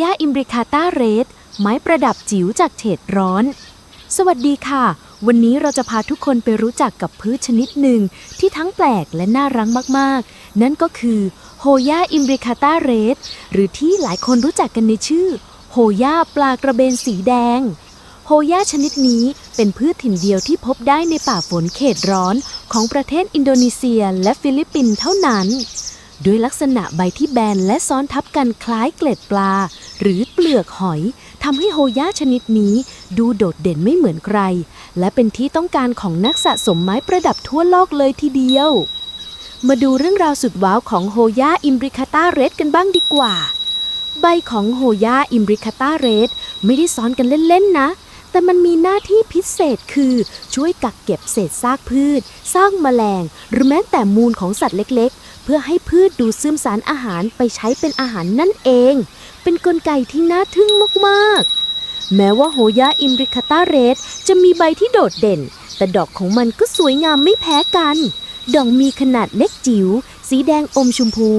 ย่าอิมบริคาต้าเรดไม้ประดับจิ๋วจากเฉดร้อน สวัสดีค่ะ วันนี้เราจะพาทุกคนไปรู้จักกับพืชชนิดหนึ่งที่ทั้งแปลกและน่ารักมากๆ นั่นก็คือโฮย่าอิมบริคาต้าเรดหรือที่หลายคนรู้จักกันในชื่อโฮย่าปลากระเบนสีแดง โฮย่าชนิดนี้เป็นพืชถิ่นเดียวที่พบได้ในป่าฝนเขตร้อนของประเทศอินโดนีเซียและฟิลิปปินส์เท่านั้น ด้วยลักษณะใบที่แบนและซ้อนทับกันคล้ายเกล็ดปลา หรือเปลือกหอยทำให้โฮย่าชนิดนี้ดูโดดเด่นไม่เหมือนใคร และเป็นที่ต้องการของนักสะสมไม้ประดับทั่วโลกเลยทีเดียว มาดูเรื่องราวสุดว้าวของโฮย่าอิมบริคาตาเรดกันบ้างดีกว่า ใบของโฮย่าอิมบริคาตาเรดไม่ได้ซ้อนกันเล่น ๆ นะแต่มันมีหน้าที่พิเศษคือช่วยกักเก็บเศษซากพืชซากแมลง หรือแม้แต่มูลของสัตว์เล็ก เพื่อให้พืชดูดซึมสารอาหารไปใช้เป็นอาหารนั่นเอง เป็นกลไกที่น่าทึ่งมากๆ แม้ว่าโฮยาอิมริคาตาเรดจะมีใบที่โดดเด่น แต่ดอกของมันก็สวยงามไม่แพ้กัน ดอกมีขนาดเล็กจิ๋ว สีแดงอมชมพู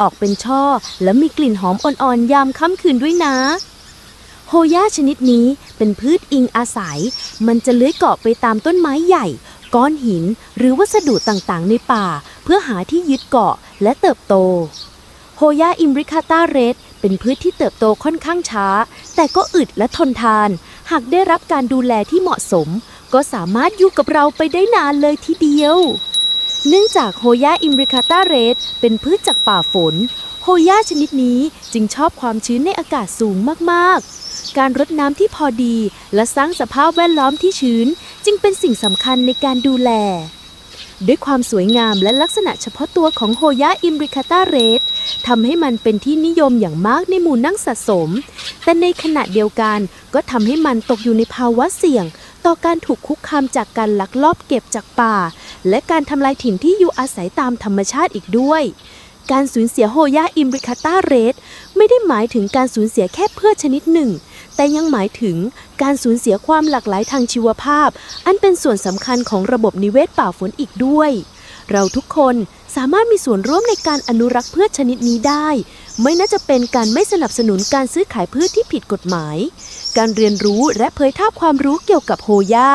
ออกเป็นช่อ และมีกลิ่นหอมอ่อนๆ ยามค่ำคืนด้วยนะโฮย่าชนิดนี้เป็นพืชอิงอาศัย มันจะเลื้อยเกาะไปตามต้นไม้ใหญ่ ก้อนหินหรือวัสดุต่างๆ ในป่า เพื่อหาที่ยึดเกาะและเติบโต โฮย่าอิมริคาตาเรดเป็นพืชที่เติบโตค่อนข้างช้า แต่ก็อึดและทนทาน หากได้รับการดูแลที่เหมาะสม ก็สามารถอยู่กับเราไปได้นานเลยทีเดียว เนื่องจากโฮย่าอิมริคาตาเรดเป็นพืชจากป่าฝน โฮย่าชนิดนี้จึงชอบความชื้นในอากาศสูงมากๆ การรดน้ำที่พอดีและสร้างสภาพแวดล้อมที่ชื้น จึงเป็นสิ่งสำคัญในการดูแล ด้วยความสวยงามและลักษณะเฉพาะตัวของโฮย่าอิมริคาตาเรดทำให้มันเป็นที่นิยมอย่างมากในหมู่นักสะสม แต่ในขณะเดียวกันก็ทำให้มันตกอยู่ในภาวะเสี่ยง ต่อการถูกคุกคามจากการลักลอบเก็บจากป่า และการทำลายถิ่นที่อยู่อาศัยตามธรรมชาติอีกด้วยการสูญเสียโฮย่าอิมริคาตาเรดไม่ได้หมายถึงการสูญเสียแค่เพืชชนิดหนึ่ง แต่ยังหมายถึงการสูญเสียความหลากหลายทางชีวภาพ อันเป็นส่วนสำคัญของระบบนิเวศป่าฝนอีกด้วย เราทุกคนสามารถมีส่วนร่วมในการอนุรักษ์พืชชนิดนี้ได้ ไม่น่าจะเป็นการไม่สนับสนุนการซื้อขายพืชที่ผิดกฎหมาย การเรียนรู้และเผยแพร่ความรู้เกี่ยวกับโฮย่า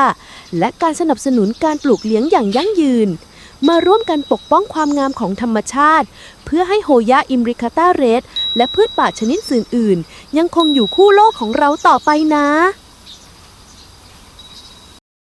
และการสนับสนุนการปลูกเลี้ยงอย่างยั่งยืน มาร่วมกันปกป้องความงามของธรรมชาติ เพื่อให้โฮย่าอิมริคาตาเรดและพืชป่าชนิดอื่นๆ ยังคงอยู่คู่โลกของเราต่อไปนะ